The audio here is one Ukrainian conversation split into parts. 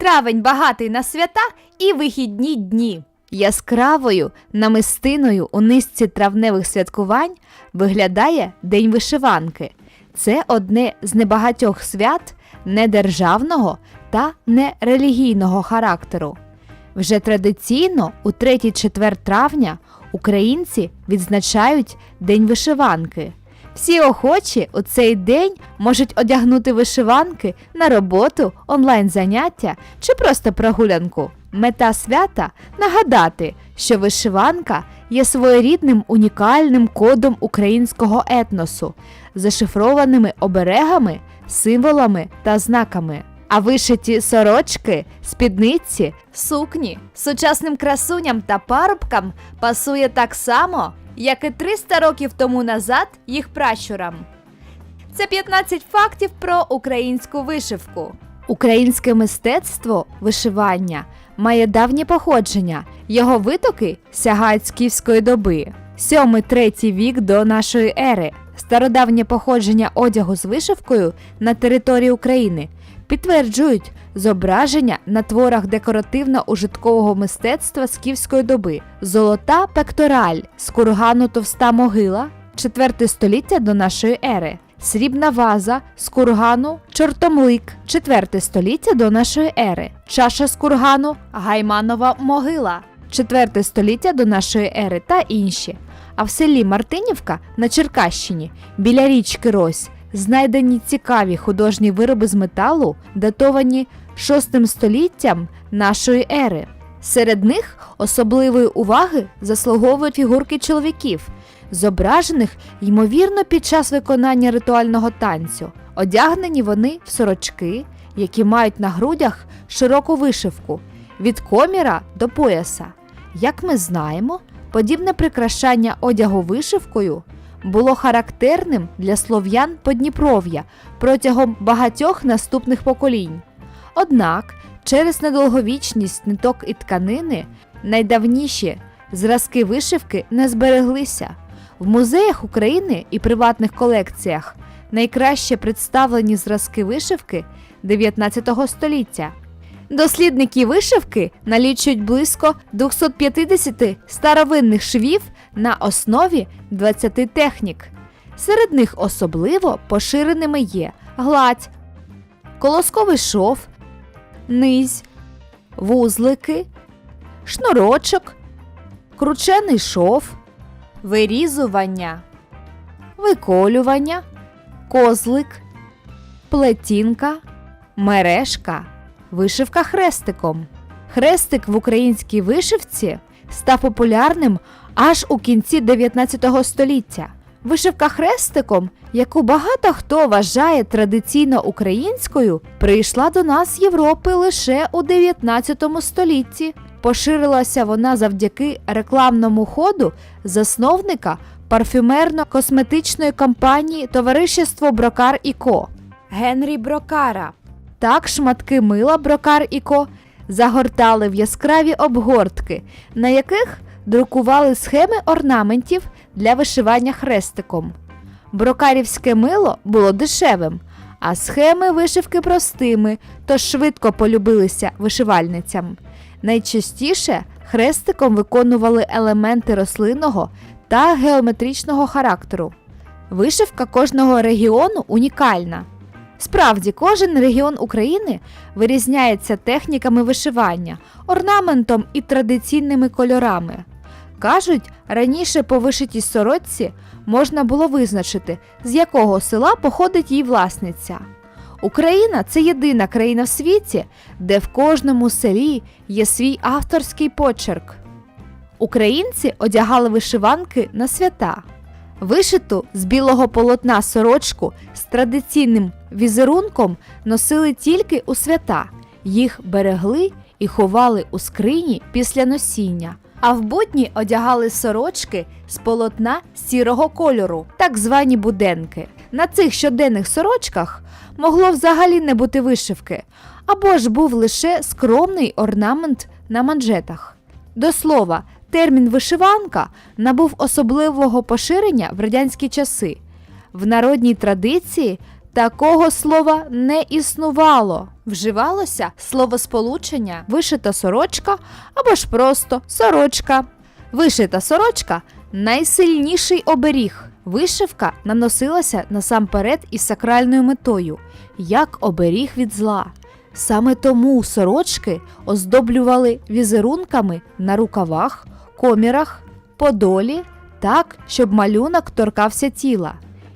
Травень багатий на свята і вихідні дні. Яскравою намистиною у низці травневих святкувань виглядає День вишиванки. Це одне з небагатьох свят недержавного та нерелігійного характеру. Вже традиційно у 3-4 травня українці відзначають День вишиванки. Всі охочі у цей день можуть одягнути вишиванки на роботу, онлайн-заняття чи просто прогулянку. Мета свята нагадати, що вишиванка є своєрідним унікальним кодом українського етносу, зашифрованими оберегами, символами та знаками. А вишиті сорочки, спідниці, сукні сучасним красуням та парубкам пасує так само, як і 300 років тому назад їх пращурам. Це 15 фактів про українську вишивку. Українське мистецтво вишивання має давнє походження. Його витоки сягають з київської доби. 7-3 вік до нашої ери. Стародавнє походження одягу з вишивкою на території України підтверджують зображення на творах декоративно-ужиткового мистецтва скіфської доби, золота пектораль з кургану товста могила, 4 століття до нашої ери, срібна ваза з кургану чортомлик, 4 століття до нашої ери, чаша з кургану гайманова могила, 4 століття до нашої ери та інші. А в селі Мартинівка на Черкащині біля річки Рось знайдені цікаві художні вироби з металу, датовані 6 століттям нашої ери. Серед них особливої уваги заслуговують фігурки чоловіків, зображених ймовірно під час виконання ритуального танцю. Одягнені вони в сорочки, які мають на грудях широку вишивку від коміра до пояса. Як ми знаємо, подібне прикрашання одягу вишивкою було характерним для слов'ян Подніпров'я протягом багатьох наступних поколінь. Однак, через недовговічність ниток і тканини найдавніші зразки вишивки не збереглися. В музеях України і приватних колекціях найкраще представлені зразки вишивки 19 століття. Дослідники вишивки налічують близько 250 старовинних швів на основі 20 технік. Серед них особливо поширеними є гладь, колосковий шов, низь, вузлики, шнурочок, кручений шов, вирізування, виколювання, козлик, плетінка, мережка, вишивка хрестиком. Хрестик в українській вишивці став популярним аж у кінці 19 століття. Вишивка хрестиком, яку багато хто вважає традиційно українською, прийшла до нас з Європи лише у 19 столітті. Поширилася вона завдяки рекламному ходу засновника парфюмерно-косметичної компанії Товаришество Брокар і Ко Генрі Брокара. Так шматки мила Брокар і Ко загортали в яскраві обгортки, на яких друкували схеми орнаментів для вишивання хрестиком. Брокарівське мило було дешевим, а схеми вишивки простими, тож швидко полюбилися вишивальницям. Найчастіше хрестиком виконували елементи рослинного та геометричного характеру. Вишивка кожного регіону унікальна. Справді, кожен регіон України вирізняється техніками вишивання, орнаментом і традиційними кольорами. Кажуть, раніше по вишитій сорочці можна було визначити, з якого села походить її власниця. Україна це єдина країна в світі, де в кожному селі є свій авторський почерк. Українці одягали вишиванки на свята. Вишиту з білого полотна сорочку з традиційним візерунком носили тільки у свята. Їх берегли і ховали у скрині після носіння. А в будні одягали сорочки з полотна сірого кольору, так звані буденки. На цих щоденних сорочках могло взагалі не бути вишивки, або ж був лише скромний орнамент на манжетах. До слова, термін вишиванка набув особливого поширення в радянські часи. В народній традиції Такого слова не існувало. Вживалося словосполучення вишита сорочка або ж просто сорочка. Вишита сорочка найсильніший оберіг. Вишивка наносилася насамперед із сакральною метою, як оберіг від зла. Саме тому сорочки оздоблювали візерунками на рукавах, комірах, подолі, так, щоб малюнок торкався тіла.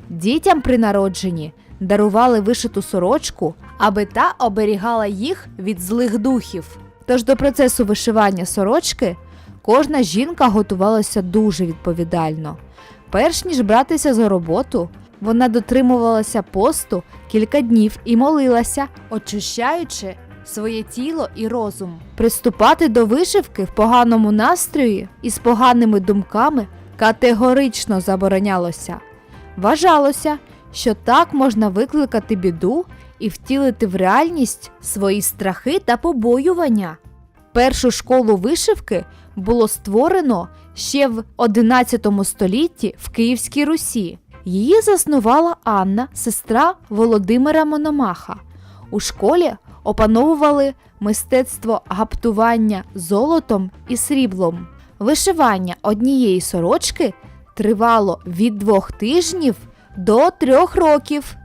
Дітям при народженні дарували вишиту сорочку, аби та оберігала їх від злих духів. Тож до процесу вишивання сорочки кожна жінка готувалася дуже відповідально. Перш ніж братися за роботу, вона дотримувалася посту кілька днів і молилася, очищаючи своє тіло і розум. Приступати до вишивки в поганому настрої і з поганими думками категорично заборонялося. Вважалося, що так можна викликати біду і втілити в реальність свої страхи та побоювання. Першу школу вишивки було створено ще в XI столітті в Київській Русі. Її заснувала Анна, сестра Володимира Мономаха. У школі опановували мистецтво гаптування золотом і сріблом. Вишивання однієї сорочки тривало від двох тижнів до трьох років.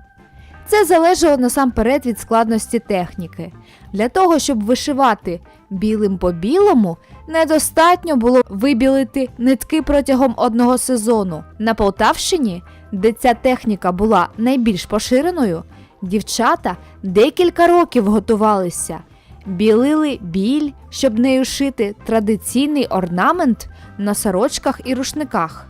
Це залежало насамперед від складності техніки. Для того, щоб вишивати білим по білому, недостатньо було вибілити нитки протягом одного сезону. На Полтавщині, де ця техніка була найбільш поширеною, дівчата декілька років готувалися, білили біль, щоб нею шити традиційний орнамент на сорочках і рушниках.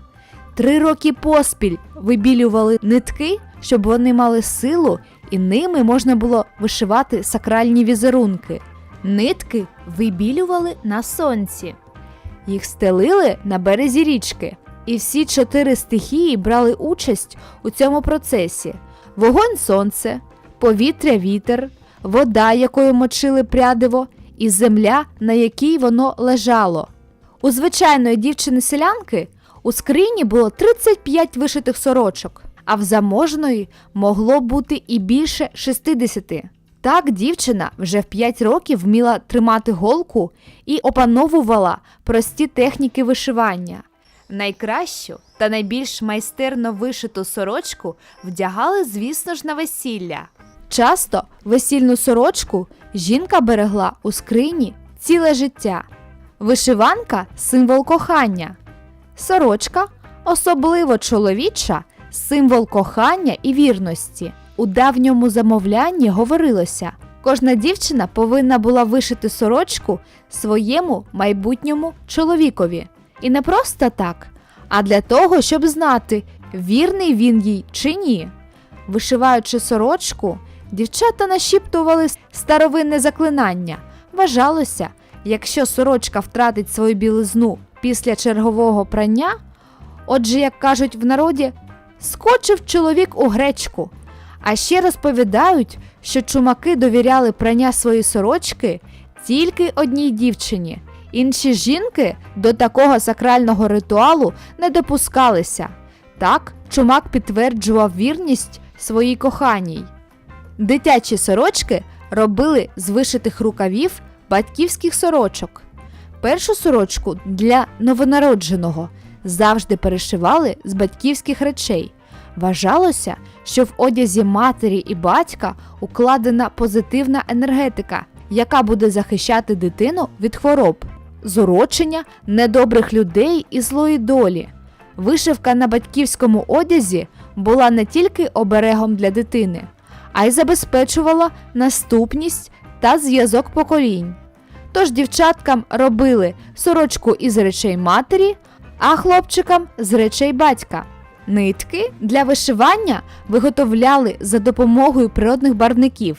Три роки поспіль вибілювали нитки, щоб вони мали силу, і ними можна було вишивати сакральні візерунки. Нитки вибілювали на сонці. Їх стелили на березі річки, і всі чотири стихії брали участь у цьому процесі: вогонь сонце, повітря вітер, вода, якою мочили прядиво, і земля, на якій воно лежало. У звичайної дівчини-селянки у скрині було 35 вишитих сорочок, а в заможної могло бути і більше 60. Так дівчина вже в 5 років вміла тримати голку і опановувала прості техніки вишивання. Найкращу та найбільш майстерно вишиту сорочку вдягали, звісно ж, на весілля. Часто весільну сорочку жінка берегла у скрині ціле життя. Вишиванка символ кохання. Сорочка, особливо чоловіча, символ кохання і вірності. У давньому замовлянні говорилося: кожна дівчина повинна була вишити сорочку своєму майбутньому чоловікові. І не просто так, а для того, щоб знати, вірний він їй чи ні. Вишиваючи сорочку, дівчата нашіптували старовинне заклинання. Вважалося, якщо сорочка втратить свою білизну після чергового прання, отже, як кажуть в народі, скочив чоловік у гречку. А ще розповідають, що чумаки довіряли прання своєї сорочки тільки одній дівчині. Інші жінки до такого сакрального ритуалу не допускалися. Так, чумак підтверджував вірність своїй коханій. Дитячі сорочки робили з вишитих рукавів батьківських сорочок. Першу сорочку для новонародженого завжди перешивали з батьківських речей. Вважалося, що в одязі матері і батька укладена позитивна енергетика, яка буде захищати дитину від хвороб, зурочення недобрих людей і злої долі. Вишивка на батьківському одязі була не тільки оберегом для дитини, а й забезпечувала наступність та зв'язок поколінь. Тож дівчаткам робили сорочку із речей матері, а хлопчикам з речей батька. Нитки для вишивання виготовляли за допомогою природних барвників.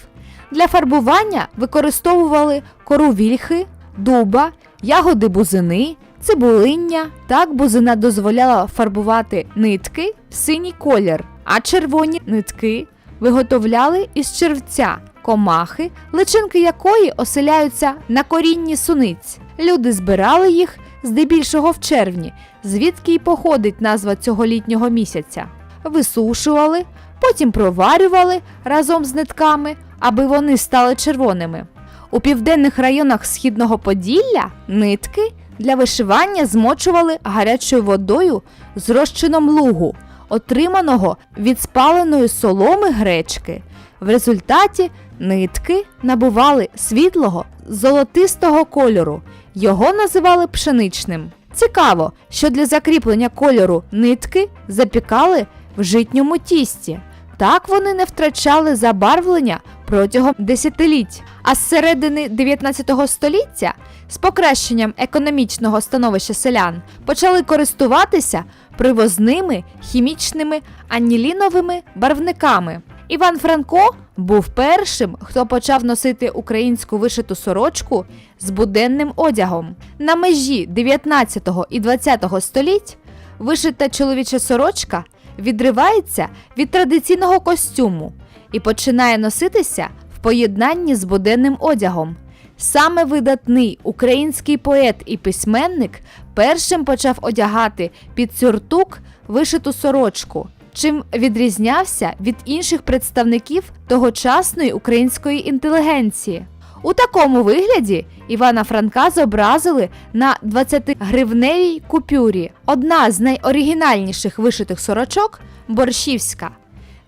Для фарбування використовували кору вільхи, дуба, ягоди бузини, цибулиння. Так бузина дозволяла фарбувати нитки в синій колір, а червоні нитки виготовляли із червця, комахи, личинки якої оселяються на корінні суниць. Люди збирали їх здебільшого в червні, звідки й походить назва цього літнього місяця. Висушували, потім проварювали разом з нитками, аби вони стали червоними. У південних районах східного Поділля нитки для вишивання змочували гарячою водою з розчином лугу, отриманого від спаленої соломи гречки. В результаті нитки набували світлого золотистого кольору. Його називали пшеничним. Цікаво, що для закріплення кольору нитки запікали в житньому тісті. Так вони не втрачали забарвлення протягом десятиліть. А з середини 19 століття з покращенням економічного становища селян почали користуватися привозними хімічними аніліновими барвниками. Іван Франко був першим, хто почав носити українську вишиту сорочку з буденним одягом. На межі 19 і 20 століть вишита чоловіча сорочка відривається від традиційного костюму і починає носитися в поєднанні з буденним одягом. Саме видатний український поет і письменник першим почав одягати під сюртук вишиту сорочку, чим відрізнявся від інших представників тогочасної української інтелігенції. У такому вигляді Івана Франка зобразили на 20-гривневій купюрі. Одна з найоригінальніших вишитих сорочок борщівська.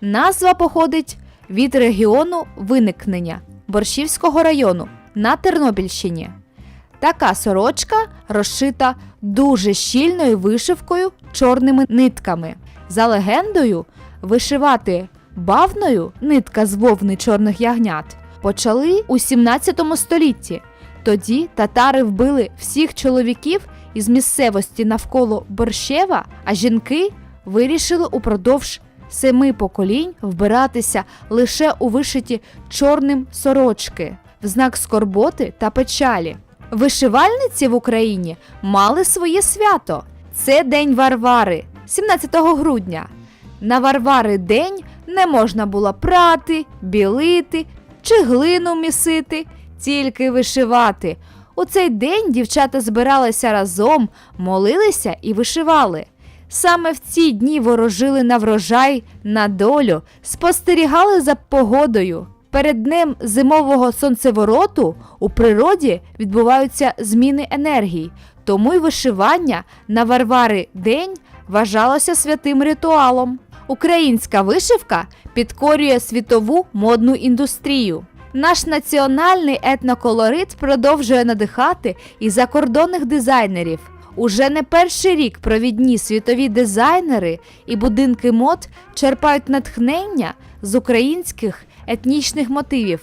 Назва походить від регіону виникнення Борщівського району на Тернопільщині. Така сорочка розшита дуже щільною вишивкою чорними нитками. За легендою, вишивати бавною нитка з вовни чорних ягнят почали у 17 столітті. Тоді татари вбили всіх чоловіків із місцевості навколо Борщева, а жінки вирішили упродовж семи поколінь вбиратися лише у вишиті чорним сорочки в знак скорботи та печалі. Вишивальниці в Україні мали своє свято. Це День Варвари, 17 грудня. На Варвари день не можна було прати, білити чи глину місити, тільки вишивати. У цей день дівчата збиралися разом, молилися і вишивали. Саме в ці дні ворожили на врожай, на долю, спостерігали за погодою. Перед днем зимового сонцевороту у природі відбуваються зміни енергій, тому й вишивання на Варвари день вважалося святим ритуалом. Українська вишивка підкорює світову модну індустрію. Наш національний етноколорит продовжує надихати і закордонних дизайнерів. Уже не перший рік провідні світові дизайнери і будинки мод черпають натхнення з українських етнічних мотивів.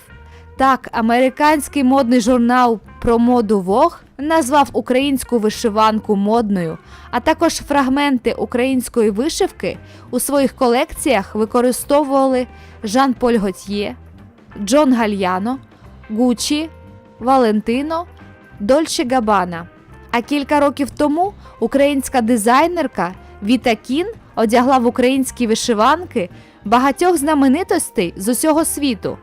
Так, американський модний журнал про моду Vogue назвав українську вишиванку модною, а також фрагменти української вишивки у своїх колекціях використовували Жан-Поль Готьє, Джон Гальяно, Гуччі, Валентино, Дольче Габана. А кілька років тому українська дизайнерка Віта Кін одягла в українські вишиванки багатьох знаменитостей з усього світу.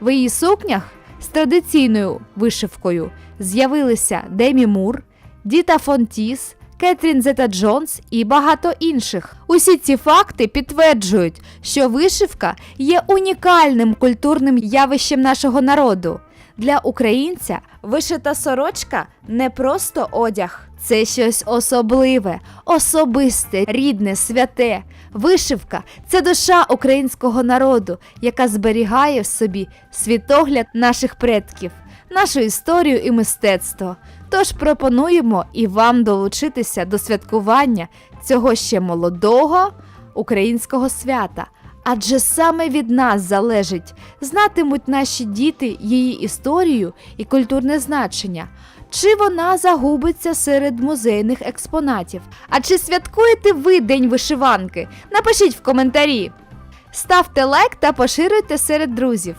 В її сукнях з традиційною вишивкою з'явилися Демі Мур, Діта Фонтіс, Кетрін Зета Джонс і багато інших. Усі ці факти підтверджують, що вишивка є унікальним культурним явищем нашого народу. Для українця вишита сорочка не просто одяг, це щось особливе, особисте, рідне, святе. Вишивка це душа українського народу, яка зберігає в собі світогляд наших предків, нашу історію і мистецтво. Тож пропонуємо і вам долучитися до святкування цього ще молодого українського свята. Адже саме від нас залежить, знатимуть наші діти її історію і культурне значення, чи вона загубиться серед музейних експонатів. А чи святкуєте ви День вишиванки? Напишіть в коментарі. Ставте лайк та поширюйте серед друзів.